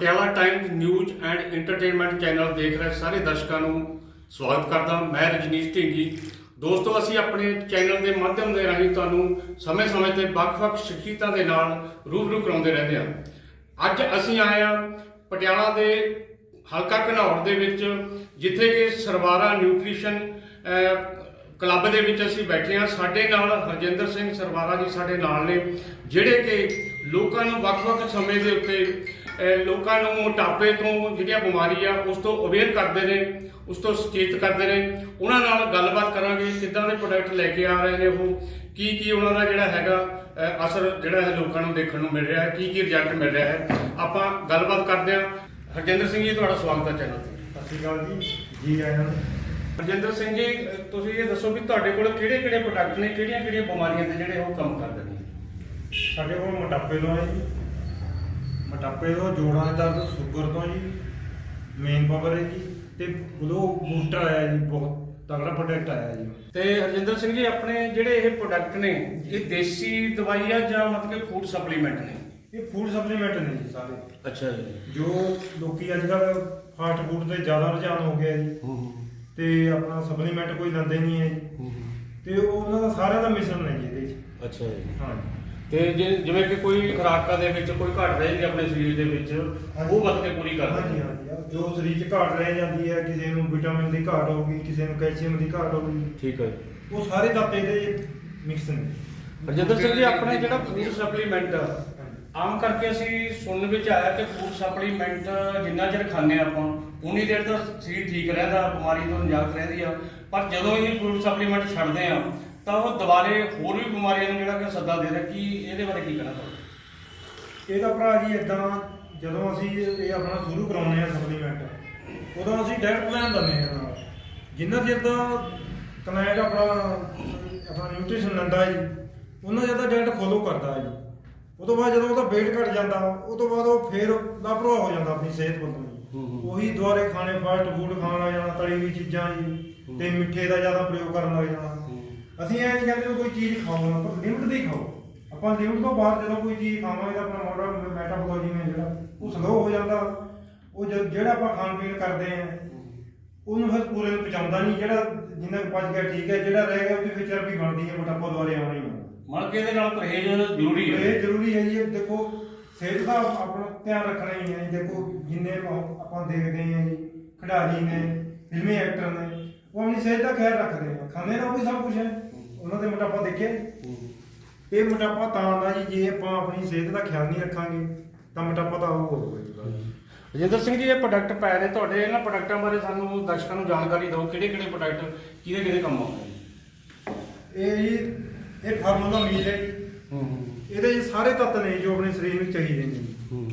Patiala Times News and Entertainment channel ਦੇਖ ਰਹੇ ਸਾਰੇ ਦਰਸ਼ਕਾਂ ਨੂੰ ਸਵਾਗਤ ਕਰਦਾ ਮੈਂ ਰਜਨੀਸ਼ ਢਿੰਗੀ। ਦੋਸਤੋ, ਅਸੀਂ ਆਪਣੇ ਚੈਨਲ ਦੇ ਮਾਧਿਅਮ ਦੇ ਰਾਹੀਂ ਤੁਹਾਨੂੰ ਸਮੇਂ-ਸਮੇਂ ਤੇ ਵੱਖ-ਵੱਖ ਸ਼ਖਸੀਅਤਾਂ ਦੇ ਨਾਲ ਰੂਬਰੂ ਕਰਾਉਂਦੇ ਰਹਿੰਦੇ ਹਾਂ। ਅੱਜ ਅਸੀਂ ਆਏ ਹਾਂ ਪਟਿਆਲਾ ਦੇ ਹਲਕਾ ਘਨੌਰ ਦੇ ਵਿੱਚ, ਜਿੱਥੇ ਕਿ ਸਰਵਾਰਾ ਨਿਊਟ੍ਰੀਸ਼ਨ ਕਲੱਬ ਦੇ ਵਿੱਚ ਅਸੀਂ ਬੈਠੇ ਹਾਂ। ਸਾਡੇ ਨਾਲ ਹਰਜਿੰਦਰ ਸਿੰਘ ਸਰਵਾਰਾ ਜੀ ਸਾਡੇ ਨਾਲ ਨੇ, ਜਿਹੜੇ ਕਿ ਲੋਕਾਂ ਨੂੰ ਵੱਖ-ਵੱਖ ਸਮੇਂ ਦੇ ਉੱਤੇ ਲੋਕਾਂ ਨੂੰ ਮੋਟਾਪੇ ਤੋਂ ਜਿਹੜੀਆਂ ਬਿਮਾਰੀ ਆ ਉਸ ਤੋਂ ਅਵੇਅਰ ਕਰਦੇ ਨੇ ਉਸ ਤੋਂ ਸੁਚੇਤ ਕਰਦੇ ਨੇ। ਉਹਨਾਂ ਨਾਲ ਗੱਲਬਾਤ ਕਰਾਂਗੇ ਕਿੱਦਾਂ ਦੇ ਪ੍ਰੋਡਕਟ ਲੈ ਕੇ ਆ ਰਹੇ ਨੇ ਉਹ ਕੀ ਕੀ ਉਹਨਾਂ ਦਾ ਜਿਹੜਾ ਹੈਗਾ ਅਸਰ ਜਿਹੜਾ ਹੈ ਲੋਕਾਂ ਨੂੰ ਦੇਖਣ ਨੂੰ ਮਿਲ ਰਿਹਾ ਹੈ ਕੀ ਕੀ ਰਿਜ਼ਲਟ ਮਿਲ ਰਿਹਾ ਹੈ ਆਪਾਂ ਗੱਲਬਾਤ ਕਰਦੇ ਹਾਂ। ਹਰਜਿੰਦਰ ਸਿੰਘ ਜੀ ਤੁਹਾਡਾ ਸਵਾਗਤ ਹੈ ਚੈਨਲ ਤੇ। ਸਤਿ ਸ਼੍ਰੀ ਅਕਾਲ ਜੀ। ਜੀ ਆਇਆਂ ਨੂੰ। ਹਰਜਿੰਦਰ ਸਿੰਘ ਜੀ ਤੁਸੀਂ ਇਹ ਦੱਸੋ ਵੀ ਤੁਹਾਡੇ ਕੋਲ ਕਿਹੜੇ ਕਿਹੜੇ ਪ੍ਰੋਡਕਟ ਨੇ ਕਿਹੜੀਆਂ ਕਿਹੜੀਆਂ ਬਿਮਾਰੀਆਂ ਦੇ ਜਿਹੜੇ ਉਹ ਕੰਮ ਕਰਦੇ ਨੇ? ਸਾਡੇ ਕੋਲ ਮੋਟਾਪੇ ਤੋਂ ਹੈ ਜੀ। ਮੋਟਾਪੇ ਤੋਂ ਜੋੜਾਂ ਦੇ ਦਰਦ ਸ਼ੂਗਰ ਤੋਂ ਜੀ ਮੇਨ ਪਾਵਰ ਹੈ ਜੀ ਤੇ ਗਲੋ ਬੂਸਟਰ ਆਇਆ ਜੀ ਬਹੁਤ ਤਗੜਾ ਪ੍ਰੋਡਕਟ ਆਇਆ ਜੀ। ਤੇ ਹਰਜਿੰਦਰ ਸਿੰਘ ਜੀ ਆਪਣੇ ਜਿਹੜੇ ਇਹ ਪ੍ਰੋਡਕਟ ਨੇ ਇਹ ਦੇਸੀ ਦਵਾਈ ਆ ਜਾਂ ਮਤਲਬ ਕਿ ਫੂਡ ਸਪਲੀਮੈਂਟ ਨੇ? ਇਹ ਫੂਡ ਸਪਲੀਮੈਂਟ ਨੇ ਜੀ ਸਾਰੇ। ਅੱਛਾ ਜੀ। ਜੋ ਲੋਕੀ ਅੱਜ ਕੱਲ ਫਾਸਟ ਫੂਡ ਤੇ ਜ਼ਿਆਦਾ ਰੁਝਾਨ ਹੋ ਗਿਆ ਜੀ। ਤੇ ਆਪਣਾ ਸਪਲੀਮੈਂਟ ਕੋਈ ਲੈਂਦੇ ਨਹੀਂ ਹੈ। ਜੀ ਤੇ ਉਹ ਉਹਨਾਂ ਦਾ ਸਾਰਿਆਂ ਦਾ ਮਿਸ਼ਰਣ ਹੈ ਜੀ ਇਹਦੇ ਵਿੱਚ। ਅੱਛਾ ਜੀ। ਹਾਂ ਤੇ ਜੇ- ਜਿਵੇਂ ਕਿ ਕੋਈ ਖੁਰਾਕਾਂ ਦੇ ਵਿੱਚ ਕੋਈ ਘਟ ਰਹੀ ਆਪਣੇ ਸਰੀਰ ਦੇ ਵਿੱਚ ਉਹ ਵਧ ਕੇ ਪੂਰੀ ਕਰ ਹਾਂਜੀ ਹਾਂਜੀ। ਜੋ ਸਰੀਰ 'ਚ ਘਾਟ ਰਹਿ ਜਾਂਦੀ ਹੈ ਕਿਸੇ ਨੂੰ ਵਿਟਾਮਿਨ ਦੀ ਘਾਟ ਹੋ ਗਈ ਕਿਸੇ ਨੂੰ ਕੈਲਸ਼ੀਅਮ ਦੀ ਘਾਟ ਹੋ ਗਈ ਠੀਕ ਹੈ ਉਹ ਸਾਰੇ ਤੱਤ ਇਹਦੇ ਮਿਕਸ ਨੇ। ਹਰਜਿੰਦਰ ਸਿੰਘ ਜੀ ਆਪਣੇ ਜਿਹੜਾ ਫੂਡ ਸਪਲੀਮੈਂਟ ਆਮ ਕਰਕੇ ਅਸੀਂ ਸੁਣਨ ਵਿੱਚ ਆਇਆ ਕਿ ਫੂਡ ਸਪਲੀਮੈਂਟ ਜਿੰਨਾ ਚਿਰ ਖਾਂਦੇ ਹਾਂ ਆਪਾਂ ਉਨੀ ਦੇਰ ਤਾਂ ਸਰੀਰ ਠੀਕ ਰਹਿੰਦਾ ਬਿਮਾਰੀ ਤੋਂ ਨਿਜਾਤ ਰਹਿੰਦੀ ਆ। ਪਰ ਜਦੋਂ ਇਹ ਫੂਡ ਸਪਲੀਮੈਂਟ ਛੱਡਦੇ ਆ ਤਾਂ ਉਹ ਦੁਬਾਰੇ ਹੋਰ ਵੀ ਬਿਮਾਰੀਆਂ ਨੂੰ ਜਿਹੜਾ ਕਿ ਸੱਦਾ ਦੇ ਰਿਹਾ ਕੀ ਇਹਦੇ ਬਾਰੇ ਕੀ ਕਹਿਣਾ ਚਾਹੋਗੇ? ਇਹਦਾ ਭਰਾ ਜੀ ਇਦਾਂ ਜਦੋਂ ਅਸੀਂ ਇਹ ਆਪਣਾ ਸ਼ੁਰੂ ਕਰਾਉਂਦੇ ਆ ਸਪਲੀਮੈਂਟ ਉਦੋਂ ਅਸੀਂ ਡਾਇਟ ਪਲਾਨ ਦਿੰਦੇ ਆ ਨਾਲ। ਜਿੰਨਾ ਚਿਰ ਦਾ ਕਲਾਇੰਟ ਆਪਣਾ ਆਪਣਾ ਨਿਊਟ੍ਰੀਸ਼ਨ ਲੈਂਦਾ ਜੀ ਉਹਨਾਂ ਜ਼ਿਆਦਾ ਡਾਇਟ ਫੋਲੋ ਕਰਦਾ ਜੀ। ਉਹ ਤੋਂ ਬਾਅਦ ਜਦੋਂ ਉਹਦਾ weight ਘਟ ਜਾਂਦਾ ਉਹ ਤੋਂ ਬਾਅਦ ਉਹ ਫੇਰ ਲਾਪਰਵਾਹ ਹੋ ਜਾਂਦਾ ਆਪਣੀ ਸਿਹਤ ਵੱਲੋਂ। ਜੀ। ਉਹੀ ਦੁਆਰੇ ਖਾਣੇ ਫਾਸਟ ਫੂਡ ਖਾਣ ਲੱਗ ਜਾਣਾ ਤਲੀ ਹੋਈ ਚੀਜ਼ਾਂ ਜੀ ਤੇ ਮਿੱਠੇ ਦਾ ਜ਼ਿਆਦਾ ਪ੍ਰਯੋਗ ਕਰਨ ਲੱਗ ਜਾਣਾ ਅਸੀਂ ਇਹ ਨਹੀਂ ਕਹਿੰਦੇ ਵੀ ਕੋਈ ਚੀਜ਼ ਖਾਓ ਨਾ ਪਰ ਲਿਮਟ ਦੀ ਖਾਓ। ਆਪਾਂ ਲਿਮਟ ਤੋਂ ਬਾਹਰ ਜਦੋਂ ਕੋਈ ਚੀਜ਼ ਖਾਵਾਂਗੇ ਤਾਂ ਆਪਣਾ ਮੋਟਰ ਮੈਟਾਬੋਲੋਜੀ ਨੇ ਜਿਹੜਾ ਉਹ ਸਲੋ ਹੋ ਜਾਂਦਾ। ਉਹ ਜਿਹੜਾ ਆਪਾਂ ਖਾਣ ਪੀਣ ਕਰਦੇ ਆ ਉਹਨੂੰ ਫਿਰ ਪੂਰੇ ਨੂੰ ਪਚਾਉਂਦਾ ਨਹੀਂ ਜਿਹੜਾ ਜਿੰਨਾ ਪਚ ਗਿਆ ਠੀਕ ਹੈ ਜਿਹੜਾ ਰਹਿ ਗਿਆ ਉਹਦੀ ਫਿਰ ਚਰਬੀ ਬਣਦੀ ਹੈ ਮੋਟਾਪਾ ਦੁਆਰੇ ਆਉਣਾ ਹੀ ਮਤਲਬ ਕਿ ਇਹਦੇ ਨਾਲ ਪਰਹੇਜ਼ ਜ਼ਰੂਰੀ ਹੈ। ਇਹ ਜ਼ਰੂਰੀ ਹੈ ਜੀ ਇਹ ਦੇਖੋ ਸਿਹਤ ਦਾ ਆਪਣਾ ਧਿਆਨ ਰੱਖਣਾ ਹੀ ਹੈ ਦੇਖੋ ਜਿੰਨੇ ਆਪਾਂ ਆਪਾਂ ਦੇਖਦੇ ਹਾਂ ਜੀ ਖਿਡਾਰੀ ਨੇ ਫਿਲਮੀ ਐਕਟਰ ਨੇ ਉਹ ਆਪਣੀ ਸਿਹਤ ਦਾ ਖਿਆਲ ਰੱਖਦੇ ਆ। ਖਾਂਦੇ ਨਾ ਉਹ ਵੀ ਸਭ ਕੁਝ ਹੈ। ਉਹਨਾਂ ਦੇ ਮੋਟਾਪਾ ਦੇਖਿਆ ਜੀ? ਇਹ ਮੋਟਾਪਾ ਤਾਂ ਆਉਂਦਾ ਜੀ ਜੇ ਆਪਾਂ ਆਪਣੀ ਸਿਹਤ ਦਾ ਖਿਆਲ ਨਹੀਂ ਰੱਖਾਂਗੇ ਤਾਂ ਮੋਟਾਪਾ ਤਾਂ ਹੋਊਗਾ ਜੀ। ਰਜਿੰਦਰ ਸਿੰਘ ਜੀ ਇਹ ਪ੍ਰੋਡਕਟ ਪਏ ਨੇ ਤੁਹਾਡੇ ਇਹਨਾਂ ਪ੍ਰੋਡਕਟਾਂ ਬਾਰੇ ਸਾਨੂੰ ਦਰਸ਼ਕਾਂ ਨੂੰ ਜਾਣਕਾਰੀ ਦਿਓ ਕਿਹੜੇ ਕਿਹੜੇ ਪ੍ਰੋਡਕਟ ਕਿਹਦੇ ਕਿਹਦੇ ਕੰਮ ਆਉਂਦੇ ਨੇ? ਇਹ ਜੀ ਇਹ ਫਾਰਮੂਲਾ ਮੀਲ ਹੈ ਜੀ। ਹੂੰ ਇਹਦੇ 'ਚ ਸਾਰੇ ਤੱਤ ਨੇ ਜੋ ਆਪਣੇ ਸਰੀਰ ਨੂੰ ਚਾਹੀਦੇ ਨੇ ਜੀ। ਹੂੰ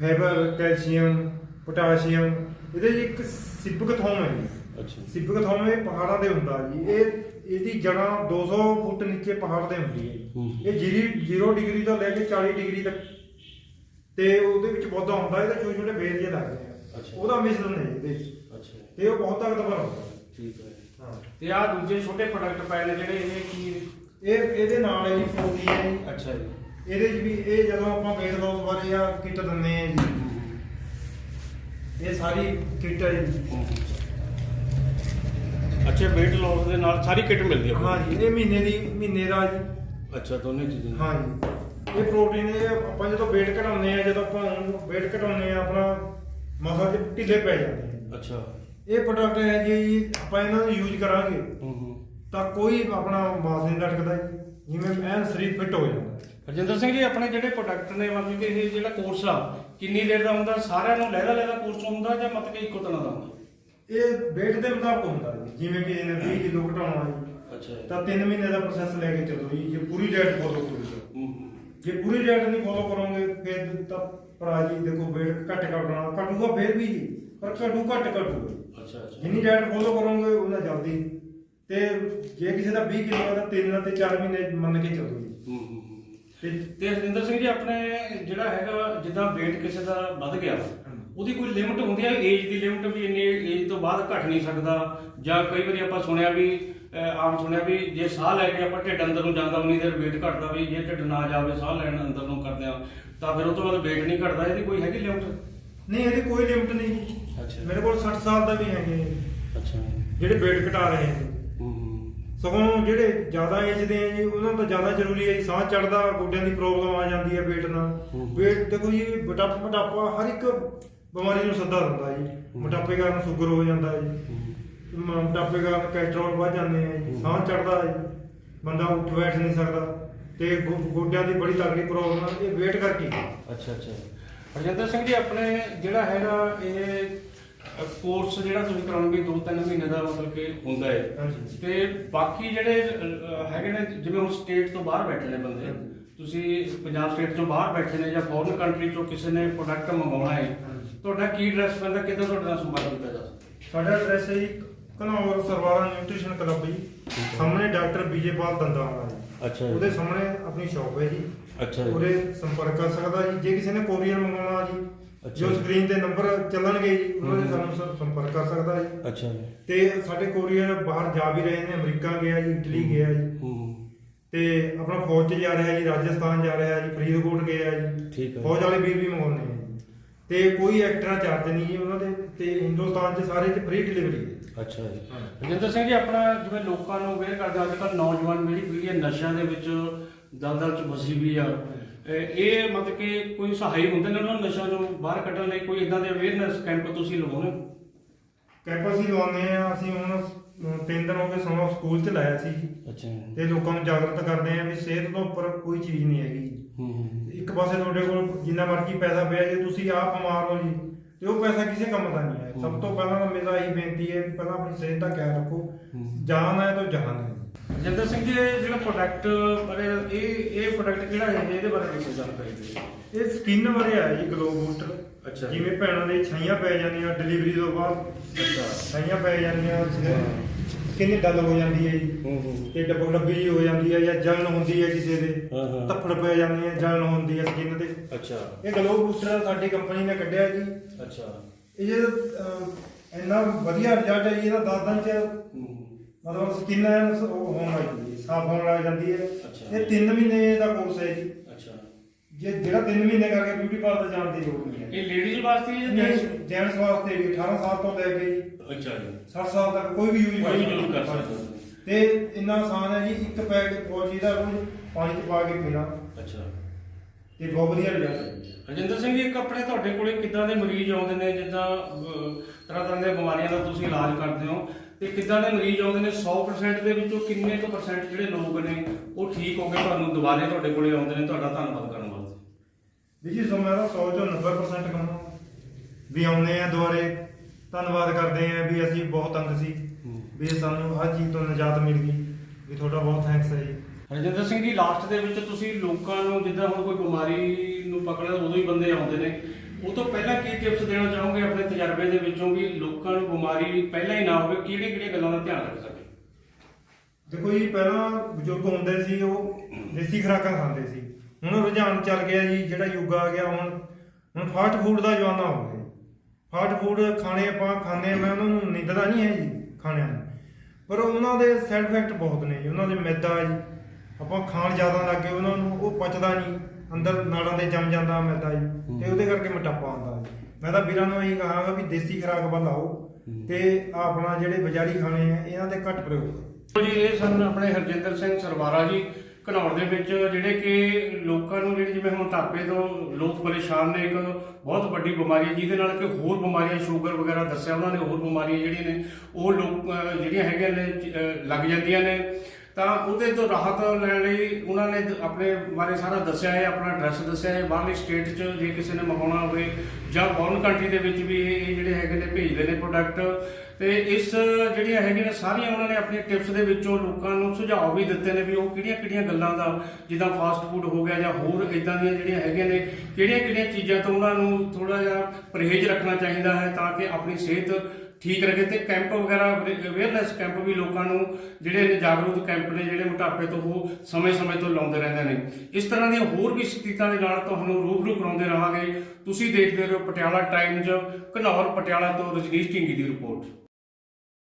ਫਾਈਬਰ ਕੈਲਸ਼ੀਅਮ ਪੋਟਾਸ਼ੀਅਮ ਇਹਦੇ 'ਚ ਇੱਕ ਸਿਪਕ ਥੋਮ ਹੈ ਜੀ। ਅੱਛਾ। ਸਿਪਕ ਥੋਮ ਇਹ ਪਹਾੜਾਂ ਦੇ ਹੁੰਦਾ ਜੀ। ਇਹ ਇਹਦੀ ਜੜ੍ਹਾਂ 200 ਫੁੱਟ ਨੀਚੇ ਪਹਾੜ ਦੇ ਹੁੰਦੀ ਹੈ। ਜੀ। ਇਹ ਜੀਰੀ 0 ਡਿਗਰੀ ਤੋਂ ਲੈ ਕੇ 40 ਡਿਗਰੀ ਤੱਕ। ਤੇ ਉਹਦੇ ਵਿੱਚ ਪੌਦਾ ਹੁੰਦਾ ਇਹਦੇ ਛੋਟੇ ਛੋਟੇ ਬੇਲ ਜਿਹੇ ਲੱਗਦੇ ਆ। ਅੱਛਾ। ਉਹਦਾ ਮਿਸ਼ਰਣ ਹੈ ਜੀ ਇਹਦੇ ਅੱਛਾ। ਤੇ ਉਹ ਬਹੁਤ ਤਾਕਤਵਰ ਹੁੰਦਾ। ਠੀਕ ਹੈ। ਹਾਂ। ਤੇ ਆ ਦੂਜੇ ਛੋਟੇ ਪ੍ਰੋਡਕਟ ਪਏ ਨੇ ਜਿਹੜੇ ਇਹ ਕੀ? ਇਹ ਇਹਦੇ ਨਾਲ ਹੈ ਜੀ ਪ੍ਰੋਟੀਨ ਹੈ ਜੀ। ਅੱਛਾ ਜੀ। ਇਹਦੇ ਵੀ ਇਹ ਜਦੋਂ ਆਪਾਂ weight loss ਬਾਰੇ ਆ ਕਿੱਟ ਦਿੰਦੇ ਆ ਜੀ। ਇਹ ਸਾਰੀ ਕਿੱਟ ਹੈ ਜੀ। ਅੱਛਾ weight loss ਦੇ ਨਾਲ ਸਾਰੀ ਕਿੱਟ ਮਿਲਦੀ ਹੈ ਹਾਂ ਜੀ ਇਹ ਮਹੀਨੇ ਦੀ ਮਹੀਨੇ ਦਾ ਜੀ ਅੱਛਾ ਦੋਨੇ ਚੀਜ਼ਾਂ ਹਾਂ ਜੀ ਇਹ ਪ੍ਰੋਟੀਨ ਇਹ ਆਪਾਂ ਜਦੋਂ weight ਘਟਾਉਂਦੇ ਆ ਜਦੋਂ ਆਪਾਂ weight ਘਟਾਉਂਦੇ ਆ ਆਪਣਾ ਮਸਲ 'ਚ ਢਿੱਲੇ ਪੈ ਜਾਂਦੇ ਆ। ਅੱਛਾ। ਇਹ ਪ੍ਰੋਡਕਟ ਹੈ ਜੀ ਆਪਾਂ ਇਹਨਾਂ ਨੂੰ ਯੂਜ਼ ਕਰਾਂਗੇ। ਹੂੰ ਹੂੰ। ਤਾਂ ਕੋਈ ਆਪਣਾ ਮਾਸ ਨਹੀਂ ਲਟਕਦਾ ਜੀ ਜਿਵੇਂ ਐਨ ਸਰੀਰ ਫਿੱਟ ਹੋ ਜਾਂਦਾ। ਹਰਜਿੰਦਰ ਸਿੰਘ ਜੀ ਆਪਣੇ ਜਿਹੜੇ ਪ੍ਰੋਡਕਟ ਨੇ ਮਤਲਬ ਕਿ ਇਹ ਜਿਹੜਾ ਕੋਰਸ ਆ ਕਿੰਨੀ ਦੇਰ ਦਾ ਹੁੰਦਾ? ਸਾਰਿਆਂ ਨੂੰ ਲਹਿਦਾ ਲਹਿਦਾ ਕੋਰਸ ਹੁੰਦਾ ਜਾਂ ਮਤਲਬ ਕਿ ਇੱਕੋ ਤਰ੍ਹਾਂ ਦਾ ਹੁੰਦਾ? ਇਹ weight ਦੇ ਮੁਤਾਬਕ ਹੁੰਦਾ ਜੀ। ਜਿਵੇਂ ਕਿ ਇਹਨੇ 20 ਕਿਲੋ ਘਟਾਉਣਾ ਜੀ। ਅੱਛਾ ਤਾਂ 3 ਮਹੀਨੇ ਦਾ ਪ੍ਰੋਸੈਸ ਲੈ ਕੇ ਚੱਲੋ ਜੀ। ਜੇ ਪੂਰੀ ਡਾਈਟ ਫੋਲੋ ਕਰੋਗੇ ਹੂੰ ਹੂੰ। ਜੇ ਪੂਰੀ ਡਾਈਟ ਨਹੀਂ ਫੋਲੋ ਕਰੋਗੇ ਫਿਰ ਤਾਂ ਭਰਾ ਜੀ ਦੇਖੋ weight ਘੱਟ ਘਟਣਾ ਘਟੂਗਾ ਫਿਰ ਵੀ ਜੀ। ਪਰ ਘਟੂ ਘੱਟ ਘਟੂਗਾ। ਅੱਛਾ ਅੱਛਾ। ਜਿੰਨੀ ਡਾਈਟ ਫੋਲੋ ਕਰੋਗੇ ਉਹਨਾਂ ਜਲਦੀ। ਤੇ ਜੇ ਕਿਸੇ ਦਾ 20 ਕਿਲੋ ਦਾ 3 ਤੇ 4 ਮਹੀਨੇ ਮੰਨ ਕੇ ਚੱਲੋ ਜੀ। ਹੂੰ ਹੂੰ ਹੂੰ। ਤੇ ਤੇ ਹਰਜਿੰਦਰ ਸਿੰਘ ਜੀ ਆਪਣੇ ਜਿਹੜਾ ਹੈਗਾ ਜਿੱਦਾਂ weight ਕਿਸੇ ਦਾ ਵੱਧ ਗਿਆ ਉਹਦੀ ਕੋਈ ਲਿਮਟ ਹੁੰਦੀ ਹੈ ਏਜ ਦੀ ਲਿਮਟ ਵੀ ਇੰਨੀ ਏਜ ਤੋਂ ਬਾਅਦ ਘਟ ਨਹੀਂ ਸਕਦਾ। ਜਾਂ ਕਈ ਵਾਰੀ ਆਪਾਂ ਸੁਣਿਆ ਵੀ ਆਮ ਸੁਣਿਆ ਵੀ ਜੇ ਸਾਹ ਲੈ ਕੇ ਆਪਾਂ ਢਿੱਡ ਅੰਦਰ ਨੂੰ ਜਾਂਦਾ ਉਨੀ ਦੇਰ weight ਘਟਦਾ ਵੀ ਜੇ ਢਿੱਡ ਨਾ ਜਾਵੇ ਸਾਹ ਲੈਣ ਅੰਦਰ ਨੂੰ ਕਰਦੇ ਆ ਤਾਂ ਫਿਰ ਉਹ ਤੋਂ ਬਾਅਦ weight ਨਹੀਂ ਘਟਦਾ ਇਹਦੀ ਕੋਈ ਹੈਗੀ ਲਿਮਟ ਨਹੀਂ ਇਹਦੀ ਕੋਈ ਲਿਮਟ ਨਹੀਂ ਜੀ। ਅੱਛਾ। ਮੇਰੇ ਕੋਲ 60 ਸਾਲ ਦਾ ਵੀ ਹੈਗੇ ਅੱਛਾ। ਜਿਹੜੇ weight ਘਟਾ ਰਹੇ ਆ ਹੂੰ ਸਗੋਂ ਜਿਹੜੇ ਜ਼ਿਆਦਾ ਏਜ ਦੇ ਆ ਜੀ ਉਹਨਾਂ ਦਾ ਜ਼ਿਆਦਾ ਜ਼ਰੂਰੀ ਹੈ ਜੀ ਸਾਹ ਚੜਦਾ ਗੋਡਿਆਂ ਦੀ ਪ੍ਰੋਬਲਮ ਆ ਜਾਂਦੀ ਹੈ weight ਨਾਲ। weight ਦੇਖੋ ਜੀ ਮੋਟਾਪਾ ਮੋਟਾਪਾ ਹਰ ਇੱਕ ਬਿਮਾਰੀ ਨੂੰ ਸੱਦਾ ਦਿੰਦਾ ਜੀ। ਮੋਟਾਪੇ ਕਾਰਨ ਸ਼ੂਗਰ ਹੋ ਜਾਂਦਾ ਜੀ। ਮੋਟਾਪੇ ਕਾਰਨ ਕੈਸਟਰੋਲ ਵੱਧ ਜਾਂਦੇ ਆ ਜੀ। ਸਾਹ ਚੜਦਾ ਹੈ ਜੀ। ਬੰਦਾ ਉੱਠ ਬੈਠ ਨਹੀਂ ਸਕਦਾ। ਤੇ ਗੋ- ਗੋਡਿਆਂ ਦੀ ਬੜੀ ਤਕੜੀ ਪ੍ਰੋਬਲਮ ਆ। ਇਹ weight ਕਰਕੇ। ਅੱਛਾ ਅੱਛਾ। ਰਜਿੰਦਰ ਸਿੰਘ ਜੀ ਆਪਣੇ ਜਿਹੜਾ ਹੈਗਾ ਇਹ ਕੋਰਸ ਜਿਹੜਾ ਤੁਸੀਂ ਕਰਾਉਣਗੇ 2-3 ਮਹੀਨੇ ਦਾ ਮਤਲਬ ਕਿ ਹੁੰਦਾ ਹੈ। ਹਾਂਜੀ। ਤੇ ਬਾਕੀ ਜਿਹੜੇ ਅਹ, ਹੈਗੇ ਨੇ ਜਿਵੇਂ ਹੁਣ ਸਟੇਟ ਤੋਂ ਬਾਹਰ ਬੈਠੇ ਨੇ ਬੰਦੇ। ਤੁਸੀਂ ਪੰਜਾਬ ਸਟੇਟ ਤੋਂ ਬਾਹਰ ਬੈਠੇ ਨੇ ਜਾਂ ਫੋਰਨ ਕੰਟਰੀ ਤੋਂ ਕਿਸੇ ਨੇ ਪ੍ਰੋਡਕਟ ਮੰਗਵਾਉਣਾ ਹੈ। ਤੁਹਾਡਾ ਕੀ ਐਡਰੈਸ ਪੈਂਦਾ ਕਿੱਦਾਂ ਤੁਹਾਡੇ ਨਾਲ ਸੰਪਰਕ ਕੀਤਾ ਜਾ ਸਕਦਾ? ਸਾਡਾ ਐਡਰੈਸ ਹੈ ਜੀ ਘਨੌਰ ਸਰਵਾਰਾ ਨਿਊਟ੍ਰੀਸ਼ਨ ਕਲੱਬ ਜੀ। ਸਾਹਮਣੇ ਡਾਕਟਰ ਵਿਜੇਪਾਲ ਦੰਦਾ ਵਾਲਾ ਜੀ। ਅੱਛਾ ਉਹਦੇ ਸਾਹਮਣੇ ਆਪਣੀ ਸ਼ਾਪ ਹੈ ਜੀ। ਅੱਛਾ ਉਹਦੇ ਸੰਪਰਕ ਕਰ ਸਕਦਾ ਜੀ। ਜੇ ਕਿਸੇ ਨੇ ਕੋਰੀਅਰ ਮੰਗਵਾਉਣਾ ਜੀ। ਜੋ ਸਕਰੀਨ ਤੇ ਨੰਬਰ ਚੱਲਣਗੇ ਜੀ ਉਹਨਾਂ ਦੇ। ਸਾਨੂੰ ਸ- ਸੰਪਰਕ ਕਰ ਸਕਦਾ ਜੀ। ਅੱਛਾ ਤੇ ਸਾਡੇ ਕੋਰੀਅਰ ਬਾਹਰ ਜਾ ਵੀ ਰਹੇ ਨੇ ਅਮਰੀਕਾ ਗਿਆ ਜੀ ਇਟਲੀ ਗਿਆ ਜੀ। ਹੂੰ। ਤੇ ਆਪਣਾ ਫੌਜ 'ਚ ਜਾ ਰਿਹਾ ਜੀ ਰਾਜਸਥਾਨ ਜਾ ਰਿਹਾ ਜੀ ਫਰੀਦਕੋਟ ਗਿਆ ਜੀ। ਠੀਕ ਹੈ। ਫੌਜ ਵਾਲੇ ਵੀਰ ਵੀ ਮੰਗਵਾਉਂਦੇ ਆ ਜੀ ਤੇ ਕੋਈ ਐਕਸਟਰਾ ਚਾਰਜ ਨਹੀਂ ਜੀ ਉਹਨਾਂ ਦੇ ਤੇ ਹਿੰਦੁਸਤਾਨ 'ਚ ਸਾਰੇ 'ਚ ਫ੍ਰੀ ਡਿਲੀਵਰੀ ਹੈ। ਅੱਛਾ ਜੀ। ਰਜਿੰਦਰ ਸਿੰਘ ਜੀ ਆਪਣਾ ਜਿਵੇਂ ਲੋਕਾਂ ਨੂੰ ਅਵੇਅਰ ਕਰਦੇ ਅੱਜ ਕੱਲ੍ਹ ਨੌਜਵਾਨ ਜਿਹੜੀ ਪੀੜ੍ਹੀ ਹੈ ਨਸ਼ਿਆਂ ਦੇ ਵਿੱਚ ਦਲਦਲ ਚ ਫਸੀ ਵੀ ਆ। ਇਹ ਮਤਲਬ ਕਿ ਕੋਈ ਸਹਾਈ ਹੁੰਦੇ ਨੇ ਉਹਨਾਂ ਨੂੰ ਨਸ਼ਿਆਂ ਤੋਂ ਬਾਹਰ ਕੱਢਣ ਲਈ? ਕੋਈ ਇਦਾਂ ਦੇ ਅਵੇਅਰਨੈਸ ਕੈਂਪ ਤੁਸੀਂ ਹੋ? ਕੈਂਪ ਅਸੀਂ ਲਵਾਉਂਦੇ ਆ ਅਸੀਂ ਹੁਣ ਤਿੰਨ ਦਿਨ ਹੋ ਗਏ ਸਮਾਂ ਸਕੂਲ 'ਚ ਲਾਇਆ ਸੀ। ਜੀ। ਅੱਛਾ ਤੇ ਲੋਕਾਂ ਨੂੰ ਜਾਗਰਤ ਕਰਦੇ ਆ ਵੀ ਸਿਹਤ ਤੋਂ ਉੱਪਰ ਕੋਈ ਚੀਜ਼ ਨਹੀਂ ਹੈਗੀ। ਹੂੰ। ਇੱਕ ਪਾਸੇ ਤੁਹਾਡੇ ਕੋਲ ਜਿੰਨਾ ਮਰਜ਼ੀ ਪੈਸਾ ਪਿਆ ਜੇ ਤੁਸੀਂ ਆਪ ਬਿਮਾਰ ਹੋ ਜੀ। ਤੇ ਉਹ ਪੈਸਾ ਕਿਸੇ ਕੰਮ ਦਾ ਨਹੀਂ ਹੈ ਸਭ ਤੋਂ ਪਹਿਲਾਂ ਤਾਂ ਮੇਰਾ ਇਹੀ ਬੇਨਤੀ ਹੈ ਪਹਿਲਾਂ ਆਪਣੀ ਸਿਹਤ ਦਾ ਖਿਆਲ ਰੱਖੋ। ਜਾਨ ਹੈ ਤਾਂ ਜਹਾਨ ਹੈ। ਰਜਿੰਦਰ ਸਿੰਘ ਜੀ ਇਹ ਜਿਹੜਾ ਪ੍ਰੋਡਕਟ ਬਾਰੇ ਇਹ ਇਹ ਪ੍ਰੋਡਕਟ ਕਿਹੜਾ ਹੈ? ਇਹਦੇ ਬਾਰੇ ਕਿੰਨੀ ਜਾਣਕਾਰੀ ਦਿਓ। ਇਹ ਸਕਿਨ ਬਾਰੇ ਆ ਜੀ ਗਲੋ ਬੂਸਟਰ ਅੱਛਾ। ਜਿਵੇਂ ਭੈਣਾਂ ਦੇ ਛਾਈਆਂ ਪੈ ਜਾਂਦੀਆਂ ਡਿਲੀਵਰੀ ਤੋਂ ਬਾਅਦ ਅੱਛਾ। ਛਾਈਆਂ ਪੈ ਜਾਂਦੀਆਂ ਸਕਿਨ ਡਲ ਹੋ ਜਾਂਦੀ ਹੈ ਜੀ? ਹੂੰ ਹੂੰ। ਤੇ ਡੱਬੋ ਡੱਬੀ ਹੋ ਜਾਂਦੀ ਹੈ ਜਾਂ ਜਲਨ ਹੁੰਦੀ ਹੈ ਕਿਸੇ ਦੇ? ਹਾਂ, ਹਾਂ। ਧੱਫੜ ਪੈ ਜਾਂਦੀ ਹੈ ਜਲਨ ਹੁੰਦੀ ਹੈ ਸਕਿਨ ਤੇ। ਅੱਛਾ। ਇਹ ਗਲੋ ਬੂਸਟਰ ਸਾਡੀ ਕੰਪਨੀ ਨੇ ਕੱਢਿਆ ਜੀ। ਅੱਛਾ। ਇਹ ਅਹ, ਇੰਨਾ ਵਧੀਆ ਰਿਜ਼ਲਟ ਹੈ ਜੀ ਇਹਦਾ 10 ਦਿਨ ਚ ਹੂੰ ਮਤਲਬ ਸਕਿਨ ਹੋਣ ਲੱਗ ਜਾਂਦੀ ਹੈ ਸਾਫ਼ ਹੋਣ ਲੱਗ ਜਾਂਦੀ ਹੈ। ਅੱਛਾ। ਇਹ 3 ਮਹੀਨੇ ਦਾ ਕੋਰਸ ਹੈ ਜੀ। ਜੇ ਜਿਹੜਾ 3 ਮਹੀਨੇ ਕਰਕੇ ਬਿਊਟੀ ਪਾਰਲਰ ਜਾਣ ਦੀ ਲੋੜ ਨਹੀਂ ਹੈ। ਇਹ ਲੇਡੀਜ਼ ਵਾਸਤੇ ਜਾਂ ਜੈਂਟਸ ਜੈਂਟਸ ਵਾਸਤੇ ਵੀ 18 ਸਾਲ ਤੋਂ ਲੈ ਕੇ ਅੱਛਾ ਜੀ। 60 ਸਾਲ ਤੱਕ ਕੋਈ ਵੀ ਯੂਜ਼ ਕੋਈ ਵੀ use ਕਰ ਸਕਦਾ। ਤੇ ਇੰਨਾ ਆਸਾਨ ਹੈ ਜੀ ਇੱਕ ਪੈਕ ਫੌਜੀ ਦਾ ਰੋਜ਼ ਪਾਣੀ ਚ ਪਾ ਕੇ ਪੀਣਾ। ਅੱਛਾ। ਤੇ ਬਹੁਤ ਵਧੀਆ ਰਿਜ਼ਲਟ। ਰਜਿੰਦਰ ਸਿੰਘ ਜੀ ਆਪਣੇ ਤੁਹਾਡੇ ਕੋਲੇ ਕਿੱਦਾਂ ਦੇ ਮਰੀਜ਼ ਆਉਂਦੇ ਨੇ? ਜਿੱਦਾਂ ਅਹ, ਤਰ੍ਹਾਂ ਤਰ੍ਹਾਂ ਦੀਆਂ ਬਿਮਾਰੀਆਂ ਦਾ ਤੁਸੀਂ ਇਲਾਜ ਕਰਦੇ ਹੋ। ਤੇ ਕਿੱਦਾਂ ਦੇ ਮਰੀਜ਼ ਆਉਂਦੇ ਨੇ? 100% ਦੇ ਵਿੱਚੋਂ ਕਿੰਨੇ ਕੁ ਪਰਸੈਂਟ ਜਿਹੜੇ ਲੋਕ ਨੇ ਉਹ ਠੀਕ ਹੋ ਕੇ ਤੁਹਾਨੂੰ ਦੁਬਾਰੇ ਤੁਹਾਡੇ ਕੋਲੇ ਆਉਂਦੇ ਨੇ? ਤੁਹਾਡਾ ਧੰਨਵਾਦ ਕਰਨ ਵਾਸਤੇ। ਵੀ ਜੀ ਸੋ ਮੈਂ ਤਾਂ 100 ਚੋਂ 90% ਕਹਾਂ ਵੀ ਆਉਨੇ ਆ ਦੁਆਰੇ ਧੰਨਵਾਦ ਕਰਦੇ ਆ ਵੀ ਅਸੀਂ ਬਹੁਤ ਤੰਗ ਸੀ ਵੀ ਸਾਨੂੰ ਆਹ ਚੀਜ਼ ਤੋਂ ਨਿਜਾਤ ਮਿਲ ਗਈ ਵੀ ਤੁਹਾਡਾ ਬਹੁਤ ਥੈਂਕਸ ਹੈ ਜੀ। ਰਜਿੰਦਰ ਸਿੰਘ ਜੀ ਲਾਸਟ ਦੇ ਵਿੱਚ ਤੁਸੀਂ ਲੋਕਾਂ ਨੂੰ ਜਿੱਦਾਂ ਹੁਣ ਕੋਈ ਬਿਮਾਰੀ ਨੂੰ ਪਕੜਦਾ ਉਦੋਂ ਹੀ ਬੰਦੇ ਆਉਂਦੇ ਨੇ। ਉਹ ਤੋਂ ਪਹਿਲਾਂ ਕੀ ਟਿਪਸ ਦੇਣਾ ਚਾਹੋਗੇ ਆਪਣੇ ਤਜਰਬੇ ਦੇ ਵਿੱਚੋਂ ਵੀ ਲੋਕਾਂ ਨੂੰ ਬਿਮਾਰੀ ਪਹਿਲਾਂ ਹੀ ਨਾ ਹੋਵੇ ਕਿਹੜੀਆਂ ਕਿਹੜੀਆਂ ਗੱਲਾਂ ਦਾ ਧਿਆਨ ਰੱਖ ਸਕੇ ਦੇਖੋ ਜੀ ਪਹਿਲਾਂ ਬਜ਼ੁਰਗ ਹੁੰਦੇ ਸੀ ਉਹ ਦੇਸੀ ਖੁਰਾਕਾਂ ਖਾਂਦੇ ਸੀ। ਹੁਣ ਰੁਝਾਨ ਚੱਲ ਗਿਆ ਜੀ ਜਿਹੜਾ ਯੁੱਗ ਆ ਗਿਆ ਹੁਣ ਹੁਣ ਫਾਸਟ ਫੂਡ ਦਾ ਜ਼ਮਾਨਾ ਹੋ ਗਿਆ ਫਾਸਟ ਫੂਡ ਖਾਣੇ ਆਪਾਂ ਖਾਂਦੇ ਆ ਮੈਂ ਉਹਨਾਂ ਨੂੰ ਨਿੰਦਦਾ ਨਹੀਂ ਹੈ ਜੀ ਖਾਣਿਆਂ ਨੂੰ। ਪਰ ਉਹਨਾਂ ਦੇ ਸਾਈਡ ਇਫੈਕਟ ਬਹੁਤ ਨੇ ਜੀ ਉਹਨਾਂ ਦੇ ਮੈਦਾ ਜੀ। ਆਪਾਂ ਖਾਣ ਜ਼ਿਆਦਾ ਲੱਗੇ ਉਹਨਾਂ ਨੂੰ ਉਹ ਪਚਦਾ ਨਹੀਂ ਅੰਦਰ ਨਾੜਾਂ ਦੇ ਜੰਮ ਜਾਂਦਾ ਮੈਦਾ ਜੀ। ਤੇ ਉਹਦੇ ਕਰਕੇ ਮੋਟਾਪਾ ਆਉਂਦਾ ਜੀ। ਮੈਂ ਤਾਂ ਵੀਰਾਂ ਨੂੰ ਇਹੀ ਕਹਾਂਗਾ ਵੀ ਦੇਸੀ ਖੁਰਾਕ ਵੱਲ ਆਓ ਤੇ ਆਪਣਾ ਜਿਹੜੇ ਬਜ਼ਾਰੀ ਖਾਣੇ ਆ ਇਹਨਾਂ ਤੇ ਘੱਟ ਪ੍ਰਯੋਗ ਕਰੋ। ਜੀ ਇਹ ਸਨ ਆਪਣੇ ਹਰਜਿੰਦਰ ਸਿੰਘ ਸਰਵਾਰਾ ਜੀ ਘਨੌਰ ਦੇ ਵਿੱਚ ਜਿਹੜੇ ਕਿ ਲੋਕਾਂ ਨੂੰ ਜਿਹੜੀ ਜਿਵੇਂ ਹੁਣ ਮੋਟਾਪੇ ਤੋਂ ਲੋਕ ਪਰੇਸ਼ਾਨ ਨੇ, ਇੱਕ ਬਹੁਤ ਵੱਡੀ ਬਿਮਾਰੀ ਹੈ, ਜਿਹਦੇ ਨਾਲ ਕਿ ਹੋਰ ਬਿਮਾਰੀਆਂ, ਸ਼ੂਗਰ ਵਗੈਰਾ ਦੱਸਿਆ ਉਹਨਾਂ ਨੇ, ਹੋਰ ਬਿਮਾਰੀਆਂ ਜਿਹੜੀਆਂ ਨੇ, ਉਹ ਲੋਕ ਜਿਹੜੀਆਂ ਹੈਗੀਆਂ ਨੇ ਲੱਗ ਜਾਂਦੀਆਂ ਨੇ। ਤਾਂ ਉਹਦੇ ਤੋਂ ਰਾਹਤ ਲੈਣ ਲਈ ਉਹਨਾਂ ਨੇ ਆਪਣੇ ਬਾਰੇ ਸਾਰਾ ਦੱਸਿਆ ਹੈ, ਆਪਣਾ ਐਡਰੈਸ ਦੱਸਿਆ ਹੈ। ਬਾਹਰਲੀ ਸਟੇਟ 'ਚ ਜੇ ਕਿਸੇ ਨੇ ਮੰਗਾਉਣਾ ਹੋਵੇ ਜਾਂ ਫੋਰਨ ਕੰਟਰੀ ਦੇ ਵਿੱਚ ਵੀ ਇਹ ਜਿਹੜੇ ਹੈਗੇ ਨੇ ਭੇਜਦੇ ਨੇ ਪ੍ਰੋਡਕਟ ਤੇ ਇਸ ਜਿਹੜੀਆਂ ਹੈਗੀਆਂ ਨੇ ਸਾਰੀਆਂ ਉਹਨਾਂ ਨੇ ਆਪਣੀਆਂ ਟਿਪਸ ਦੇ ਵਿੱਚੋਂ ਲੋਕਾਂ ਨੂੰ ਸੁਝਾਅ ਵੀ ਦਿੱਤੇ ਨੇ ਵੀ ਉਹ ਕਿਹੜੀਆਂ-ਕਿਹੜੀਆਂ ਗੱਲਾਂ ਦਾ, ਜਿੱਦਾਂ ਫਾਸਟ ਫੂਡ ਹੋ ਗਿਆ ਜਾਂ ਹੋਰ ਇਦਾਂ ਦੀਆਂ ਜਿਹੜੀਆਂ ਹੈਗੀਆਂ ਨੇ, ਕਿਹੜੀਆਂ-ਕਿਹੜੀਆਂ ਚੀਜ਼ਾਂ ਤੋਂ ਉਹਨਾਂ ਨੂੰ ਥੋੜਾ ਜਿਹਾ ਪਰਹੇਜ਼ ਰੱਖਣਾ ਚਾਹੀਦਾ ਹੈ ਤਾਂ ਕਿ ਆਪਣੀ ਸਿਹਤ ਠੀਕ ਰਹੇ ਤੇ ਕੈਂਪ ਵਗੈਰਾ ਅਵੇਅਰਨੈਸ ਕੈਂਪ ਵੀ ਲੋਕਾਂ ਨੂੰ ਜਿਹੜੇ ਨੇ ਜਾਗਰੂਕ ਕੈਂਪ ਨੇ, ਜਿਹੜੇ ਮੋਟਾਪੇ ਤੋਂ ਉਹ ਸਮੇਂ-ਸਮੇਂ ਤੋਂ ਲਾਉਂਦੇ ਰਹਿੰਦੇ ਨੇ। ਇਸ ਤਰ੍ਹਾਂ ਦੀਆਂ ਹੋਰ ਵੀ ਸਥਿਤੀਆਂ ਦੇ ਨਾਲ ਤੁਹਾਨੂੰ ਰੂਬਰੂ ਕਰਾਉਂਦੇ ਰਹਾਂਗੇ। ਤੁਸੀਂ ਦੇਖਦੇ ਰਹੋ ਪਟਿਆਲਾ ਟਾਈਮਜ਼ ਘਨੌਰ, ਪਟਿਆਲਾ ਤੋਂ ਰਜਨੀਸ਼ ਢਿੰਗੀ ਦੀ ਰਿਪੋਰਟ।